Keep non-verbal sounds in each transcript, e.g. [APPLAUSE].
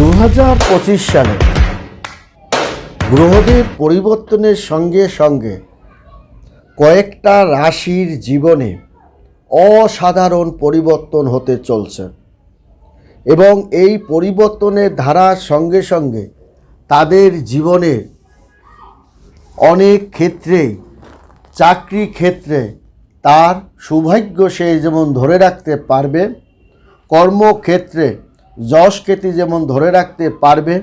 দু হাজার পঁচিশ সালে গ্রহদের পরিবর্তনের সঙ্গে সঙ্গে কয়েকটা রাশির জীবনে অসাধারণ পরিবর্তন হতে চলছে এবং এই পরিবর্তনের ধারার সঙ্গে সঙ্গে তাদের জীবনে অনেক ক্ষেত্রেই চাকরি ক্ষেত্রে তার সৌভাগ্য সে যেমন ধরে রাখতে পারবে, কর্মক্ষেত্রে যশ খ্যাতি যেমন ধরে রাখতে পারবে,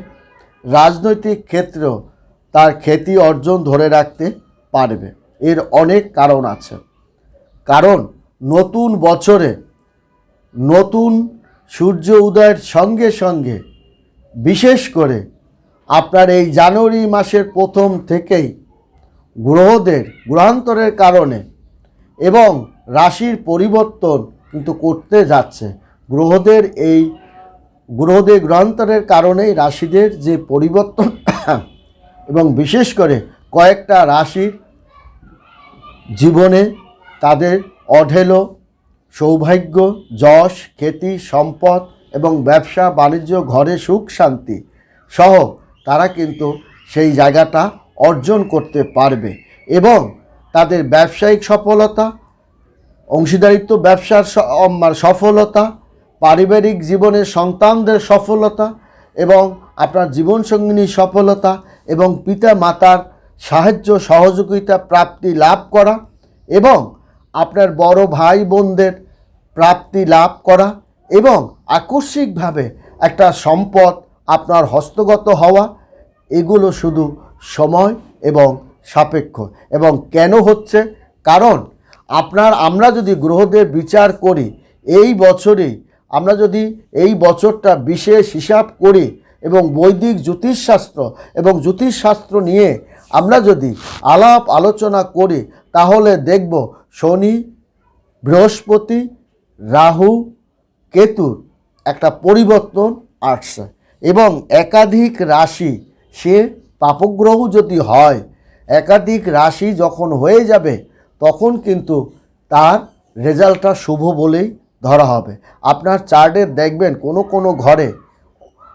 রাজনৈতিক ক্ষেত্রেও তার খ্যাতি অর্জন ধরে রাখতে পারবে। এর অনেক কারণ আছে। কারণ নতুন বছরে নতুন সূর্য উদয়ের সঙ্গে সঙ্গে, বিশেষ করে আপনার এই জানুয়ারি মাসের প্রথম থেকেই গ্রহদের, গ্রহান্তরের কারণে এবং রাশির পরিবর্তন কিন্তু করতে যাচ্ছে। গ্রহদের এই গ্রহদের গ্রহান্তরের কারণেই রাশিদের যে পরিবর্তন [COUGHS] এবং বিশেষ করে কয়েকটা রাশির জীবনে তাদের অঢেলো সৌভাগ্য, যশ, খ্যাতি, সম্পদ এবং ব্যবসা, বাণিজ্য, ঘরে সুখ, শান্তি সহ তারা কিন্তু সেই জায়গাটা অর্জন করতে পারবে এবং তাদের ব্যবসায়িক সফলতা, অংশীদারিত্ব, ব্যবসার মানে সফলতা পারিবারিক জীবনে সন্তানদের সফলতা এবং আপনার জীবনসঙ্গিনীর সফলতা এবং পিতা মাতার সাহায্য সহযোগিতা প্রাপ্তি লাভ করা এবং আপনার বড় ভাই বোনদের প্রাপ্তি লাভ করা এবং আকস্মিকভাবে একটা সম্পদ আপনার হস্তগত হওয়া, এগুলো শুধু সময় এবং সাপেক্ষ। এবং কেন হচ্ছে? কারণ আপনার, আমরা যদি গ্রহদের বিচার করি, এই বছরেই আমরা যদি এই বছরটা বিশেষ হিসাব করি এবং বৈদিক জ্যোতিষশাস্ত্র এবং জ্যোতিষশাস্ত্র নিয়ে আমরা যদি আলাপ আলোচনা করি, তাহলে দেখব শনি, বৃহস্পতি, রাহু কেতুর একটা পরিবর্তন আসছে এবং একাধিক রাশি সে পাপগ্রহ যদি হয়, একাধিক রাশি যখন হয়ে যাবে, তখন কিন্তু তার রেজাল্টটা শুভ বলেই ধরা হবে। আপনার চার্টে দেখবেন কোনো কোনো ঘরে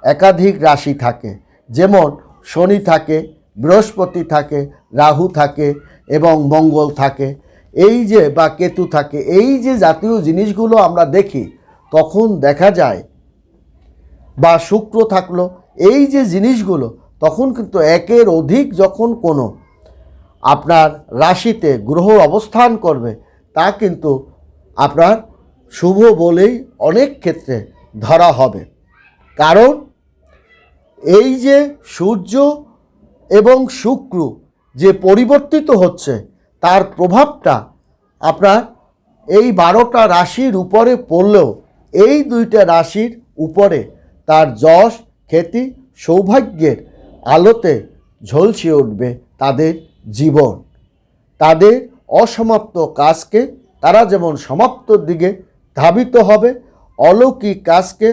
একাধিক রাশি থাকে। যেমন শনি থাকে, বৃহস্পতি থাকে, রাহু থাকে এবং মঙ্গল থাকে। এই যে বা কেতু থাকে, এই যে জাতীয় জিনিসগুলো আমরা দেখি, তখন দেখা যায় বা শুক্র থাকল, এই যে জিনিসগুলো, তখন কিন্তু একের অধিক যখন কোনো আপনার রাশিতে গ্রহ অবস্থান করবে, তা কিন্তু আপনার শুভ বলেই অনেক ক্ষেত্রে ধরা হবে। কারণ এই যে সূর্য এবং শুক্র যে পরিবর্তিত হচ্ছে, তার প্রভাবটা আপনার এই বারোটা রাশির উপরে পড়লেও এই দুইটা রাশির উপরে তার যশ খ্যাতি সৌভাগ্যের আলোতে ঝলসে উঠবে তাদের জীবন। তাদের অসমাপ্ত কাজকে তারা যেমন সমাপ্তর দিকে ধাবিত হবে, অলৌকিক কাজকে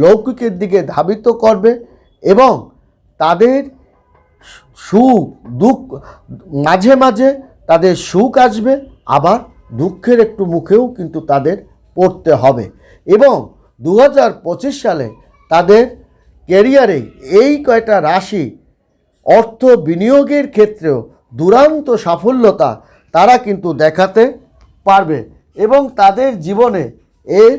লৌকিকের দিকে ধাবিত করবে এবং তাদের সুখ, দুঃখ, মাঝে মাঝে তাদের সুখ আসবে, আবার দুঃখের একটু মুখেও কিন্তু তাদের পড়তে হবে। এবং দু হাজার পঁচিশ সালে তাদের ক্যারিয়ারে এই কয়টা রাশি অর্থ বিনিয়োগের ক্ষেত্রেও দুরান্ত সাফল্যতা তারা কিন্তু দেখাতে পারবে। এবং তাদের জীবনে এর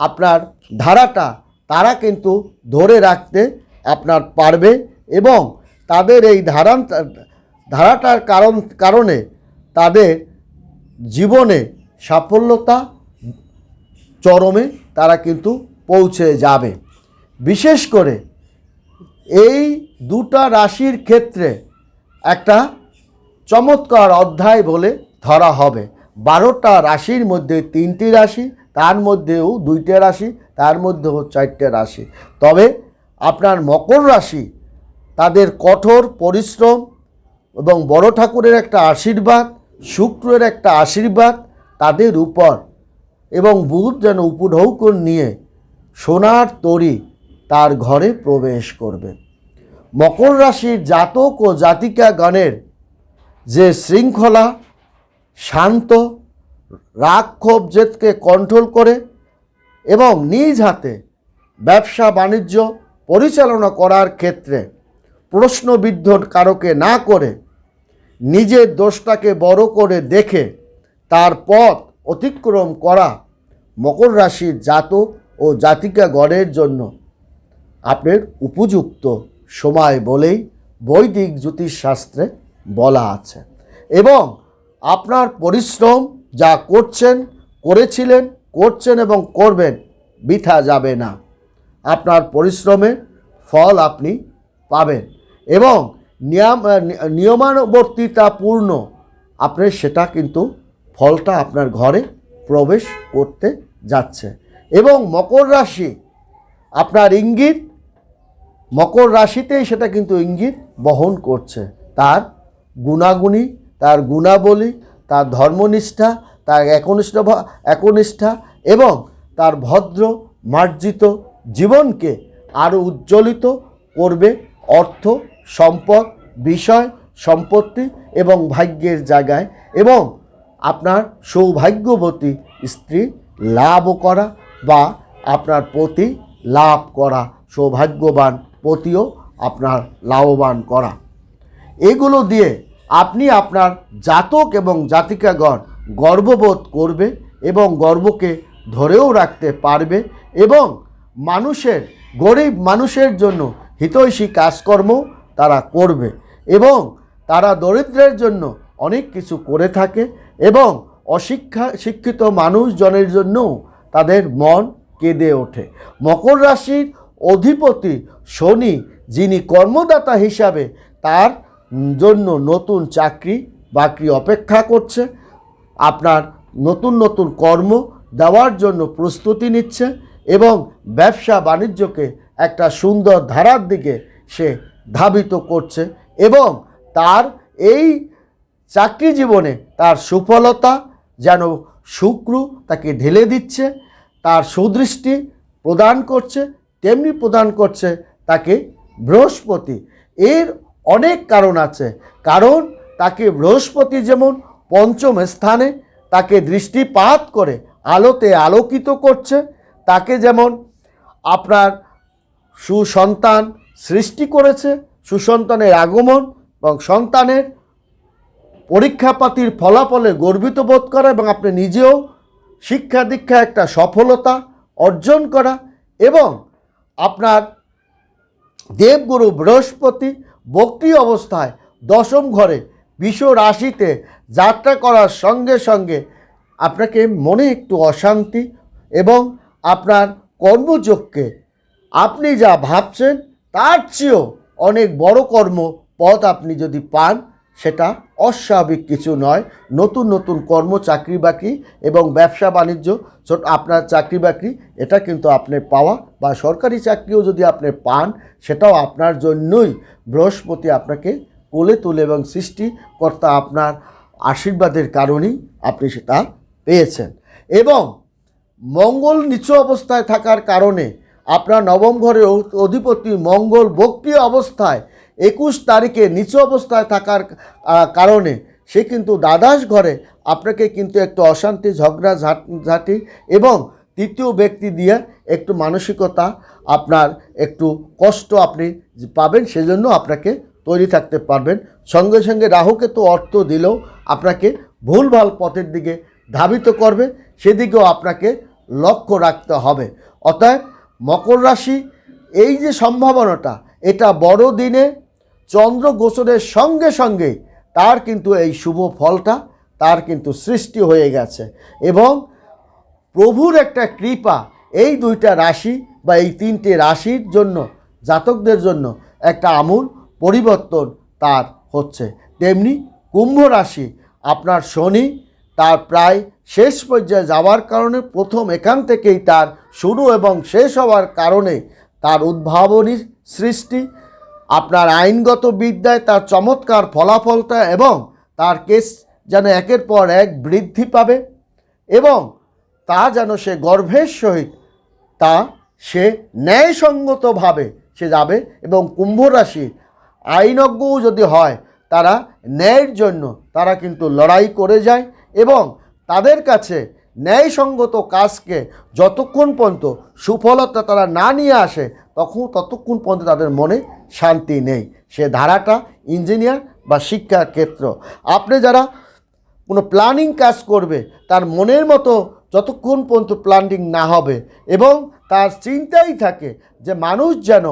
আপনার ধারাটা তারা কিন্তু ধরে রাখতে আপনার পারবে এবং তাদের এই ধারা ধারাটার কারণ, কারণে তাদের জীবনে সাফল্যতা চরমে তারা কিন্তু পৌঁছে যাবে। বিশেষ করে এই দুটা রাশির ক্ষেত্রে একটা চমৎকার অধ্যায় বলে ধরা হবে। বারোটা রাশির মধ্যে তিনটি রাশি, তার মধ্যেও দুইটা রাশি, তার মধ্যেও চারটে রাশি। তবে আপনার মকর রাশি তাদের কঠোর পরিশ্রম এবং বড় ঠাকুরের একটা আশীর্বাদ, শুক্রের একটা আশীর্বাদ তাদের উপর এবং বুধ যেন উপঢৌকন নিয়ে সোনার তরি তার ঘরে প্রবেশ করবে। মকর রাশির জাতক ও জাতিকা গণের যে শৃঙ্খলা শান্ত রাগ ক্ষোভ জেদকে কন্ট্রোল করে এবং নিজ হাতে ব্যবসা, বাণিজ্য পরিচালনা করার ক্ষেত্রে প্রশ্নবিদ্ধ কারকে না করে নিজের দোষটাকে বড় করে দেখে তার পথ অতিক্রম করা মকর রাশির জাত ও জাতিকা গণের জন্য আপনার উপযুক্ত সময় বলেই বৈদিক জ্যোতিষশাস্ত্রে বলা আছে। এবং আপনার পরিশ্রম যা করছেন, করেছিলেন, করছেন এবং করবেন, বৃথা যাবে না। আপনার পরিশ্রমের ফল আপনি পাবেন এবং নিয়ম নিয়মানুবর্তিতাপূর্ণ আপনি সেটা কিন্তু ফলটা আপনার ঘরে প্রবেশ করতে যাচ্ছে। এবং মকর রাশি, আপনার ইঙ্গিত, মকর রাশিতেই সেটা কিন্তু ইঙ্গিত বহন করছে। তার গুণাগুণী তার গুণাবলী, তার ধর্মনিষ্ঠা, তার একনিষ্ঠ একনিষ্ঠা এবং তার ভদ্র, মার্জিত জীবনকে আরও উজ্জ্বলিত করবে অর্থ, সম্পদ, বিষয়, সম্পত্তি এবং ভাগ্যের জায়গায় এবং আপনার সৌভাগ্যবতী স্ত্রী লাভ করা বা আপনার পতি লাভ করা, সৌভাগ্যবান পতিও আপনার লাভবান করা। এগুলো দিয়ে আপনি আপনার জাতক এবং জাতিকাগণ গর্ববোধ করবে এবং গর্বকে ধরেও রাখতে পারবে এবং মানুষের, গরিব মানুষের জন্য হিতৈষী কাজকর্ম তারা করবে এবং তারা দরিদ্রের জন্য অনেক কিছু করে থাকে এবং অশিক্ষা, শিক্ষিত মানুষজনের জন্যও তাদের মন কেঁদে ওঠে। মকর রাশির অধিপতি শনি, যিনি কর্মদাতা হিসাবে তার জন্য নতুন চাকরি, বাকরি অপেক্ষা করছে। আপনার নতুন নতুন কর্ম দেওয়ার জন্য প্রস্তুতি নিচ্ছে এবং ব্যবসা বাণিজ্যকে একটা সুন্দর ধারার দিকে সে ধাবিত করছে এবং তার এই চাকরি জীবনে তার সুফলতা যেন শুক্র তাকে ঢেলে দিচ্ছে, তার সুদৃষ্টি প্রদান করছে, তেমনি প্রদান করছে তাকে বৃহস্পতি। এর অনেক কারণ আছে। কারণ তাকে বৃহস্পতি যেমন পঞ্চম স্থানে তাকে দৃষ্টিপাত করে, আলোতে আলোকিত করছে, তাকে যেমন আপনার সুসন্তান সৃষ্টি করেছে, সুসন্তানের আগমন এবং সন্তানের পরীক্ষাপাতির ফলাফলে গর্বিত বোধ করা এবং আপনি নিজেও শিক্ষা দীক্ষা একটা সফলতা অর্জন করা এবং আপনার দেবগুরু বৃহস্পতি বক্রি অবস্থায় দশম ঘরে বিশ্ব রাশিতে যাত্রা করার সঙ্গে সঙ্গে আপনাকে মনে একটু অশান্তি এবং আপনার কর্মযোগকে আপনি যা ভাবছেন তার চেয়েও অনেক বড় কর্ম পথ আপনি যদি পান সেটা অস্বাভাবিক কিছু নয়। নতুন নতুন কর্ম, চাকরি, বাকরি এবং ব্যবসা, বাণিজ্য, ছোট আপনার চাকরি, বাকরি, এটা কিন্তু আপনি পাওয়া বা সরকারি চাকরিও যদি আপনি পান, সেটাও আপনার জন্যই বৃহস্পতি আপনাকে কোলে তোলে এবং সৃষ্টিকর্তা আপনার আশীর্বাদের কারণেই আপনি সেটা পেয়েছেন। এবং মঙ্গল নিচু অবস্থায় থাকার কারণে আপনার নবম ঘরের অ- অধিপতি মঙ্গল বক্রিয় অবস্থায় একুশ তারিখে নিচু অবস্থায় থাকার কারণে সে কিন্তু দ্বাদশ ঘরে আপনাকে কিন্তু একটু অশান্তি, ঝগড়া, ঝাট- এবং তৃতীয় ব্যক্তি দিয়ে একটু মানসিকতা আপনার একটু কষ্ট আপনি পাবেন সেজন্য আপনাকে তৈরি থাকতে পারবেন। সঙ্গে সঙ্গে রাহুকে তো অর্থ দিলেও আপনাকে ভুলভাল পথের দিকে ধাবিত করবে, সেদিকেও আপনাকে লক্ষ্য রাখতে হবে। অতএব মকর রাশি, এই যে সম্ভাবনাটা, এটা বড় দিনে চন্দ্র গোচরের সঙ্গে সঙ্গে তার কিন্তু এই শুভ ফলটা, তার কিন্তু সৃষ্টি হয়ে গেছে। এবং প্রভুর একটা কৃপা এই দুইটা রাশি বা এই তিনটে রাশির জন্য, জাতকদের জন্য একটা আমূল পরিবর্তন তার হচ্ছে। তেমনি কুম্ভ রাশি, আপনার শনি তার প্রায় শেষ পর্যায়ে যাওয়ার কারণে প্রথম এখান থেকেই তার শুরু এবং শেষ হওয়ার কারণে তার উদ্ভাবনী সৃষ্টি আপনার আইনগত বিদ্যায় তার চমৎকার ফলাফলটা এবং তার কেস যেন একের পর এক বৃদ্ধি পাবে এবং তা যেন সে গর্ভের সহিত তা সে ন্যায়সঙ্গতভাবে সে যাবে এবং কুম্ভ রাশি আইনজ্ঞও যদি হয়, তারা ন্যায়ের জন্য তারা কিন্তু লড়াই করে যায় এবং তাদের কাছে ন্যায়সঙ্গত কাজকে যতক্ষণ পর্যন্ত সুফলতা তারা না নিয়ে আসে তখন ততক্ষণ পর্যন্ত তাদের মনে শান্তি নেই। সে ধারাটা ইঞ্জিনিয়ার বা শিক্ষার ক্ষেত্র। আপনি যারা কোনো প্ল্যানিং কাজ করবে, তার মনের মতো যতক্ষণ পর্যন্ত প্ল্যানিং না হবে এবং তার চিন্তাই থাকে যে মানুষ যেন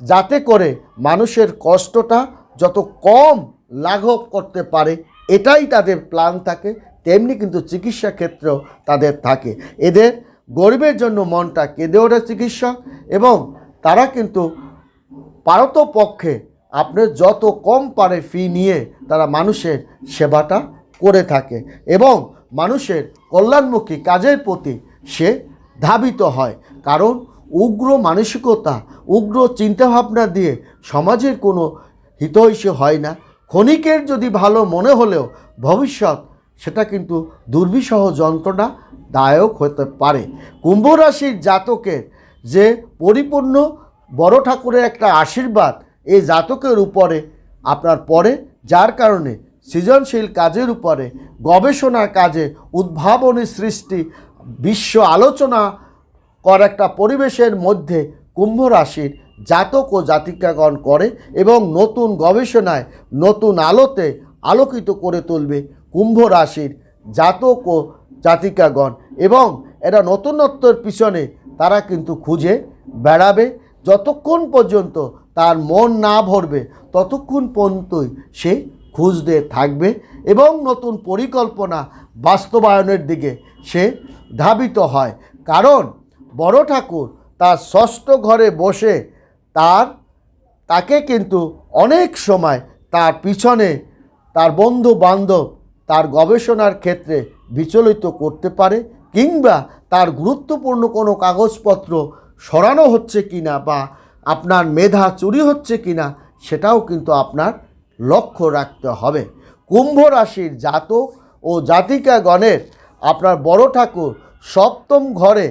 যাতে করে মানুষের কষ্টটা যত কম লাঘব করতে পারে, এটাই তাদের প্ল্যান থাকে। তেমনি কিন্তু চিকিৎসা ক্ষেত্রেও তাদের থাকে। এদের গরিবের জন্য মনটা কেঁদে ওঠে চিকিৎসক এবং তারা কিন্তু পারতপক্ষে আপনি যত কম পারে ফি নিয়ে তারা মানুষের সেবাটা করে থাকে এবং মানুষের কল্যাণমুখী কাজের প্রতি সে ধাবিত হয়। কারণ উগ্র মানসিকতা, উগ্র চিন্তাভাবনা দিয়ে সমাজের কোনো হিতৈষী হয় না। ক্ষণিকের যদি ভালো মনে হলেও ভবিষ্যৎ সেটা কিন্তু দুর্বিষহ যন্ত্রণা দায়ক হতে পারে। কুম্ভ রাশির জাতকের যে পরিপূর্ণ বড় ঠাকুরের একটা আশীর্বাদ এই জাতকের উপরে আপনার পরে যার কারণে সৃজনশীল কাজের উপরে, গবেষণার কাজে, উদ্ভাবনী সৃষ্টি, বিশ্ব আলোচনা কর একটা পরিবেশের মধ্যে কুম্ভ রাশির জাতক ও জাতিকাগণ করে এবং নতুন গবেষণায়, নতুন আলোতে আলোকিত করে তুলবে কুম্ভ রাশির জাতক ও জাতিকাগণ এবং এরা নতুনত্বর পিছনে তারা কিন্তু খুঁজে বেড়াবে। যতক্ষণ পর্যন্ত তার মন না ভরবে, ততক্ষণ পর্যন্তই সে খুঁজতে থাকবে এবং নতুন পরিকল্পনা বাস্তবায়নের দিকে সে ধাবিত হয়। কারণ বড় ঠাকুর তার ষষ্ঠ ঘরে বসে তার, তাকে কিন্তু অনেক সময় তার পিছনে তার বন্ধু বান্ধব তার গবেষণার ক্ষেত্রে বিচলিত করতে পারে। কিংবা তার গুরুত্বপূর্ণ কোনো কাগজপত্র সরানো হচ্ছে কিনা বা আপনার মেধা চুরি হচ্ছে কি না, সেটাও কিন্তু আপনার লক্ষ্য রাখতে হবে। কুম্ভ রাশির জাতক ও জাতিকাগণের আপনার বড় ঠাকুর সপ্তম ঘরে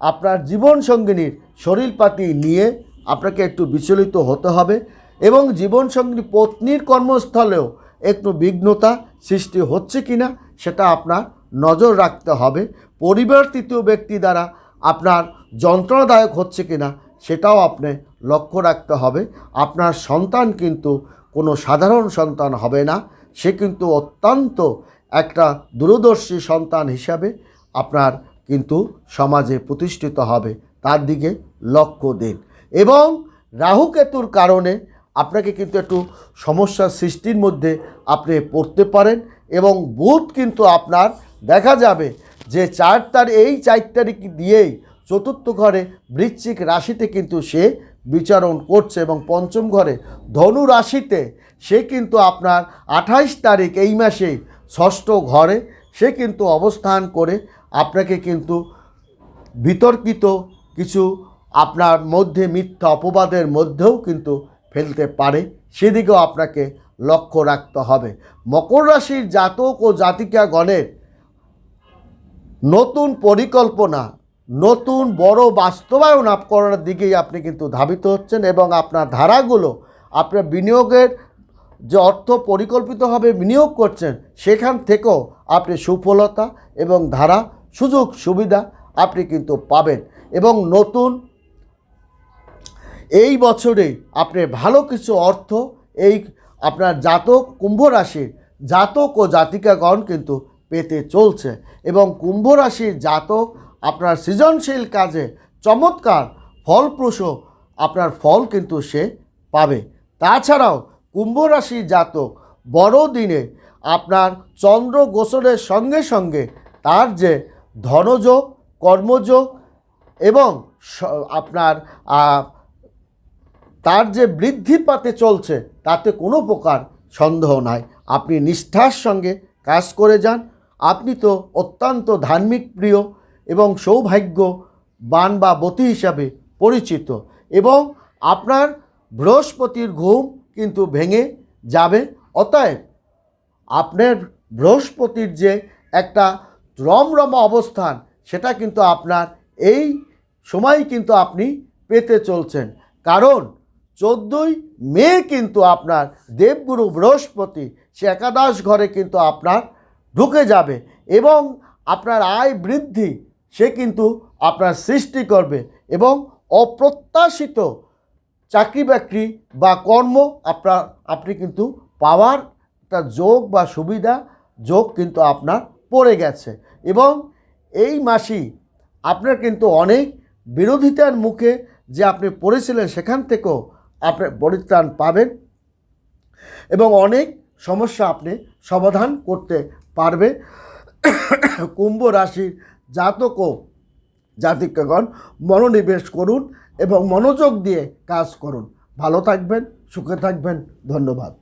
আপনার জীবনসঙ্গিনীর শরীরপাতি নিয়ে আপনাকে একটু বিচলিত হতে হবে এবং জীবনসঙ্গিনী পত্নীর কর্মস্থলেও একটু বিঘ্নতা সৃষ্টি হচ্ছে কিনা সেটা আপনার নজর রাখতে হবে। পরিবার তৃতীয় ব্যক্তি দ্বারা আপনার যন্ত্রণাদায়ক হচ্ছে কিনা সেটাও আপনি লক্ষ্য রাখতে হবে। আপনার সন্তান কিন্তু কোনো সাধারণ সন্তান হবে না। সে কিন্তু অত্যন্ত একটা দূরদর্শী সন্তান হিসাবে আপনার কিন্তু সমাজে প্রতিষ্ঠিত হবে। তার দিকে লক্ষ্য দিন। এবং রাহুকেতুর কারণে আপনাকে কিন্তু একটু সমস্যার সৃষ্টির মধ্যে আপনি পড়তে পারেন এবং বুধ কিন্তু আপনার দেখা যাবে যে চার তার এই চার তারিখ দিয়েই চতুর্থ ঘরে বৃশ্চিক রাশিতে কিন্তু সে বিচারণ করছে এবং পঞ্চম ঘরে ধনু রাশিতে সে কিন্তু আপনার আঠাইশ তারিখ এই মাসেই ষষ্ঠ ঘরে সে কিন্তু অবস্থান করে আপনাকে কিন্তু বিতর্কিত কিছু আপনার মধ্যে মিথ্যা অপবাদের মধ্যেও কিন্তু ফেলতে পারে। সেদিকেও আপনাকে লক্ষ্য রাখতে হবে। মকর রাশির জাতক ও জাতিকাগণের নতুন পরিকল্পনা, নতুন বড় বাস্তবায়ন আপ করার দিকেই আপনি কিন্তু ধাবিত হচ্ছেন এবং আপনার ধারাগুলো, আপনার বিনিয়োগের যে অর্থ পরিকল্পিতভাবে বিনিয়োগ করছেন, সেখান থেকেও আপনি সুফলতা এবং ধারা, সুযোগ, সুবিধা আপনি কিন্তু পাবেন এবং নতুন এই বছরে আপনি ভালো কিছু অর্থ, এই আপনার জাতক কুম্ভ রাশির জাতক ও জাতিকাগণ কিন্তু পেতে চলছে এবং কুম্ভ রাশির জাতক আপনার সৃজনশীল কাজে চমৎকার ফলপ্রসূ আপনার ফল কিন্তু সে পাবে। তাছাড়াও কুম্ভ রাশির জাতক বড়দিনে আপনার চন্দ্র গোচরের সঙ্গে সঙ্গে তার যে ধনযোগ কর্মযোগ এবং আপনার তার যে বৃদ্ধি পাতে চলছে তাতে কোনো প্রকার সন্দেহ নাই। আপনি নিষ্ঠার সঙ্গে কাজ করে যান আপনি তো অত্যন্ত ধার্মিক প্রিয় এবং সৌভাগ্যবান বা বতী হিসাবে পরিচিত এবং আপনার বৃহস্পতির ঘুম কিন্তু ভেঙে যাবে। অতএব আপনার বৃহস্পতির যে একটা রমরমা অবস্থান, সেটা কিন্তু আপনার এই সময় কিন্তু আপনি পেতে চলছেন। কারণ চোদ্দোই মে কিন্তু আপনার দেবগুরু বৃহস্পতি, সে একাদশ ঘরে কিন্তু আপনার ঢুকে যাবে এবং আপনার আয় বৃদ্ধি সে কিন্তু আপনার সৃষ্টি করবে এবং অপ্রত্যাশিত চাকরি বাকরি বা কর্ম আপনার, আপনি কিন্তু পাওয়ার একটা যোগ বা সুবিধা যোগ কিন্তু আপনার পড়ে গেছে এবং এই মাসেই আপনার কিন্তু অনেক বিরোধিতার মুখে যে আপনি পড়েছিলেন সেখান থেকেও আপনি পরিত্রাণ পাবেন এবং অনেক সমস্যা আপনি সমাধান করতে পারবে। কুম্ভ রাশির জাতক ও জাতিকাগণ মনোনিবেশ করুন এবং মনোযোগ দিয়ে কাজ করুন। ভালো থাকবেন, সুখে থাকবেন। ধন্যবাদ।